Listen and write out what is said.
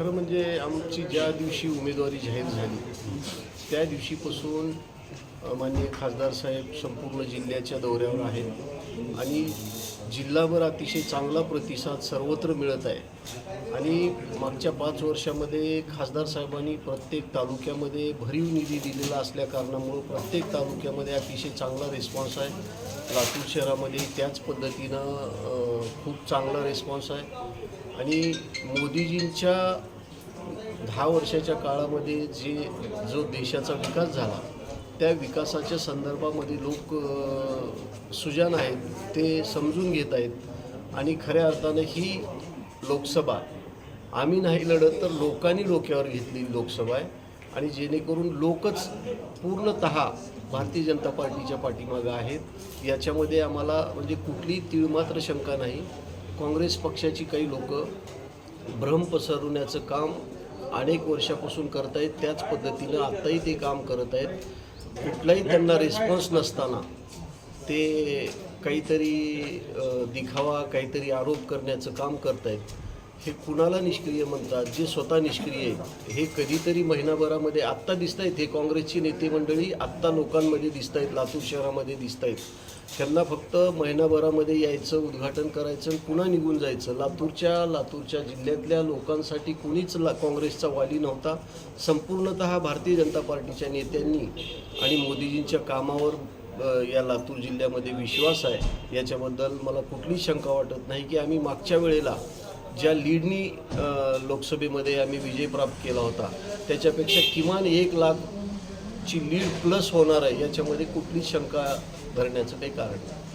खरं म्हणजे आमची ज्या दिवशी उमेदवारी जाहीर झाली त्या दिवशीपासून माननीय खासदार साहेब संपूर्ण जिल्ह्याच्या दौऱ्यावर आहेत. आणि जिल्हाभर अतिशय चांगला प्रतिसाद सर्वत्र मिळत आहे. आणि मागच्या पाच वर्षामध्ये खासदार साहेबांनी प्रत्येक तालुक्यामध्ये भरीव निधी दिलेला असल्या कारणामुळं प्रत्येक तालुक्यामध्ये अतिशय चांगला रिस्पॉन्स आहे. लातूर शहरामध्ये त्याच पद्धतीनं खूप चांगला रिस्पॉन्स आहे. आणि मोदीजींच्या दहा वर्षाच्या काळामध्ये जे जो देशाचा विकास झाला त्या विकासाच्या संदर्भामध्ये लोक सुजान आहेत ते समजून घेत आहेत आणि खऱ्या अर्थानं ही लोकसभा आम्ही नाही लढत तर लोकांनी डोक्यावर घेतलेली लोकसभा आहे आणि जेणेकरून लोकच पूर्णत भारतीय जनता पार्टीच्या पाठीमागं आहेत. याच्यामध्ये आम्हाला म्हणजे कुठलीही तीळमात्र शंका नाही. काँग्रेस पक्षाची काही लोक भ्रम पसरवण्याचं काम अनेक वर्षापासून करत आहेत त्याच पद्धतीनं आत्ताही ते काम करत आहेत. कुठलाही त्यांना रिस्पॉन्स नसताना ते काहीतरी दिखावा काहीतरी आरोप करण्याचं काम करत आहेत हे कुणाला निष्क्रिय म्हणतात? जे स्वतः निष्क्रिय आहेत हे कधीतरी महिनाभरामध्ये आत्ता दिसत आहेत हे काँग्रेसची नेते मंडळी आत्ता लोकांमध्ये दिसत आहेत लातूर शहरामध्ये दिसत आहेत त्यांना फक्त महिनाभरामध्ये यायचं उद्घाटन करायचं आणि पुन्हा निघून जायचं. लातूरच्या लातूरच्या जिल्ह्यातल्या लोकांसाठी कुणीच ला काँग्रेसचा वाली नव्हता. संपूर्णत भारतीय जनता पार्टीच्या नेत्यांनी आणि मोदीजींच्या कामावर या लातूर जिल्ह्यामध्ये विश्वास आहे. याच्याबद्दल मला कुठलीच शंका वाटत नाही की आम्ही मागच्या वेळेला ज्या लीडनी लोकसभेमध्ये आम्ही विजय प्राप्त केला होता त्याच्यापेक्षा किमान एक लाखची लीड प्लस होणार आहे याच्यामध्ये कुठलीच शंका धरण्याचं काही कारण नाही.